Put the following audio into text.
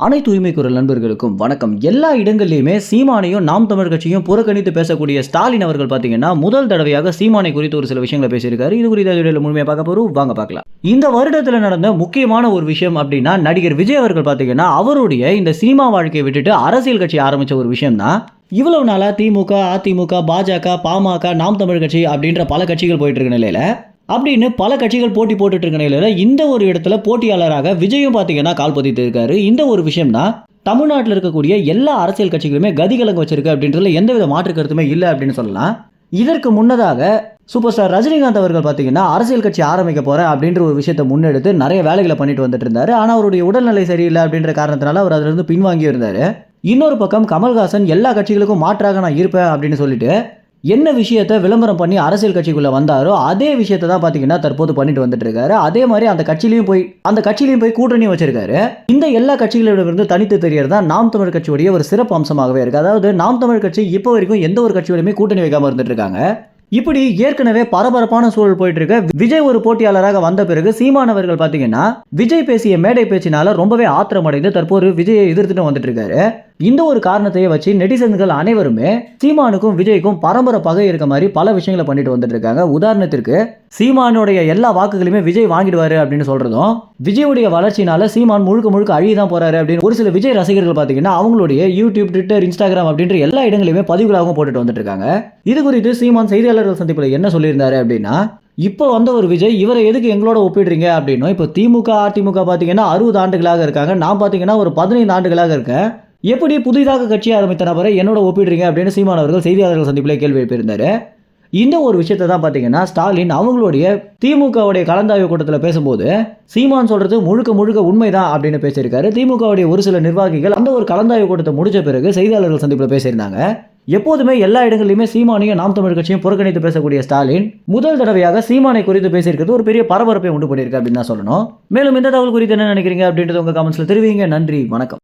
அனைத்து உரிமை குரல் நண்பர்களுக்கும் வணக்கம். எல்லா இடங்கள்லையுமே சீமானையும் நாம் தமிழ் கட்சியும் புறக்கணித்து பேசக்கூடிய ஸ்டாலின் அவர்கள் பார்த்தீங்கன்னா முதல் தடவையாக சீமானை குறித்து ஒரு சில விஷயங்களை பேசியிருக்காரு. இது குறித்த வீடியோவில் முழுமையாக பார்க்க போறோம். வாங்க பார்க்கலாம். இந்த வருடத்தில் நடந்த முக்கியமான ஒரு விஷயம் அப்படின்னா நடிகர் விஜய் அவர்கள் பார்த்தீங்கன்னா அவருடைய இந்த சினிமா வாழ்க்கையை விட்டுட்டு அரசியல் கட்சி ஆரம்பிச்ச ஒரு விஷயம் தான் இவ்வளவு நாளாக திமுக அதிமுக பாஜக பாமக நாம் தமிழ் கட்சி அப்படின்ற பல கட்சிகள் போயிட்டு இருக்க நிலையில அப்படின்னு பல கட்சிகள் போட்டி போட்டுட்டு இருக்க நிலையில் இந்த ஒரு இடத்துல போட்டியாளராக விஜயும் பார்த்தீங்கன்னா கால் பதித்து இருக்காரு. இந்த ஒரு விஷயம் தான் தமிழ்நாட்டில் இருக்கக்கூடிய எல்லா அரசியல் கட்சிகளுமே கதிகலங்க வச்சிருக்கு அப்படின்றதுல எந்தவித மாற்று கருத்துமே இல்லை அப்படின்னு சொல்லலாம். இதற்கு முன்னதாக சூப்பர் ஸ்டார் ரஜினிகாந்த் அவர்கள் பார்த்தீங்கன்னா அரசியல் கட்சி ஆரம்பிக்க போகிறேன் அப்படின்ற ஒரு விஷயத்தை முன்னெடுத்து நிறைய வேலைகளை பண்ணிட்டு வந்துட்டு இருந்தார். ஆனால் அவருடைய உடல்நிலை சரியில்லை அப்படின்ற காரணத்தினால அவர் அதிலிருந்து பின்வாங்கி இருந்தார் இன்னொரு பக்கம் கமல்ஹாசன் எல்லா கட்சிகளுக்கும் மாற்றாக நான் இருப்பேன் அப்படின்னு சொல்லிட்டு என்ன விஷயத்தை விளம்பரம் பண்ணி அரசியல் கட்சிக்குள்ளே வந்தாரோ அதே விஷயத்தை தான் பார்த்தீங்கன்னா தற்போது பண்ணிட்டு வந்துட்டு இருக்காரு. அதே மாதிரி அந்த கட்சியிலையும் போய் அந்த கட்சியிலையும் போய் கூட்டணி வச்சிருக்காரு. இந்த எல்லா கட்சிகளிடமிருந்து தனித்து தெரியறது தான் நாம் தமிழ் கட்சியுடைய ஒரு சிறப்பு அம்சமாகவே இருக்குது அதாவது நாம் தமிழ் கட்சி இப்போ வரைக்கும் எந்த ஒரு கட்சியோடையுமே கூட்டணி வைக்காமல் இருந்துட்டு இருக்காங்க. இப்படி ஏற்கனவே பரபரப்பான சூழல் போயிட்டு இருக்க. விஜய் ஒரு போட்டியாளராக வந்த பிறகு சீமானவர்கள் பாத்தீங்கன்னா விஜய் பேசிய மேடை பேச்சினால ரொம்பவே ஆத்திரமடைந்து தற்போது விஜயை எதிர்த்துட்டு வந்துட்டு இருக்காரு. இந்த ஒரு காரணத்தையே வச்சு நெட்டிசன்கள் அனைவருமே சீமானுக்கும் விஜய்க்கும் பரம்பரை பகை இருக்க மாதிரி பல விஷயங்களை பண்ணிட்டு வந்துட்டு இருக்காங்க. உதாரணத்திற்கு சீமானுடைய எல்லா வாக்குகளையுமே விஜய் வாங்கிடுவாரு அப்படின்னு சொல்றதும் விஜயுடைய வளர்ச்சினால சீமான் முழுக்க முழுக்க அழிதான் போறாரு அப்படின்னு ஒரு சில விஜய் ரசிகர்கள் பாத்தீங்கன்னா அவங்களுடைய யூடியூப் ட்விட்டர் இன்ஸ்டாகிராம் அப்படின்ற எல்லா இடங்களையுமே பதிவுகளாகவும் போட்டுட்டு வந்துட்டு இருக்காங்க. இது குறித்து சீமான் செய்தியாளர்கள் சந்திப்பில் என்ன சொல்லியிருந்தாரு அப்படின்னா இப்போ வந்த ஒரு விஜய் இவரை எதுக்கு எங்களோட ஒப்பிடுறீங்க அப்படின்னும் இப்போ திமுக அதிமுக பார்த்தீங்கன்னா அறுபது ஆண்டுகளாக இருக்காங்க. நான் பார்த்தீங்கன்னா ஒரு பதினைந்து ஆண்டுகளாக இருக்கேன். எப்படி புதிதாக கட்சி ஆரம்பித்த நபரை என்னோட ஒப்பிடுறீங்க அப்படின்னு சீமான் அவர்கள் செய்தியாளர்கள் சந்திப்பில் கேள்வி எழுப்பியிருந்தார். இந்த ஒரு விஷயத்தை தான் பார்த்தீங்கன்னா ஸ்டாலின் அவங்களுடைய திமுகவுடைய கலந்தாய்வு கூட்டத்தில் பேசும்போது சீமான் சொல்றது முழுக்க முழுக்க உண்மைதான் அப்படின்னு பேசியிருக்காரு. திமுகவுடைய ஒரு சில நிர்வாகிகள் அந்த ஒரு கலந்தாய்வு கூட்டத்தை முடிச்ச பிறகு செய்தியாளர்கள் சந்திப்பில் பேசியிருந்தாங்க. எப்போதுமே எல்லா இடங்களிலுமே சீமானையும் நாம் தமிழ் கட்சியும் புறக்கணித்து பேசக்கூடிய ஸ்டாலின் முதல் தடவையாக சீமானை குறித்து பேசியிருக்கிறது ஒரு பெரிய பரபரப்பை உண்டு பண்ணியிருக்கு அப்படின்னு தான் சொல்லணும். மேலும் இந்த தகவல் குறித்து என்ன நினைக்கிறீங்க அப்படின்றது உங்க கமெண்ட்ஸ்ல தெரிவிங்க. நன்றி. வணக்கம்.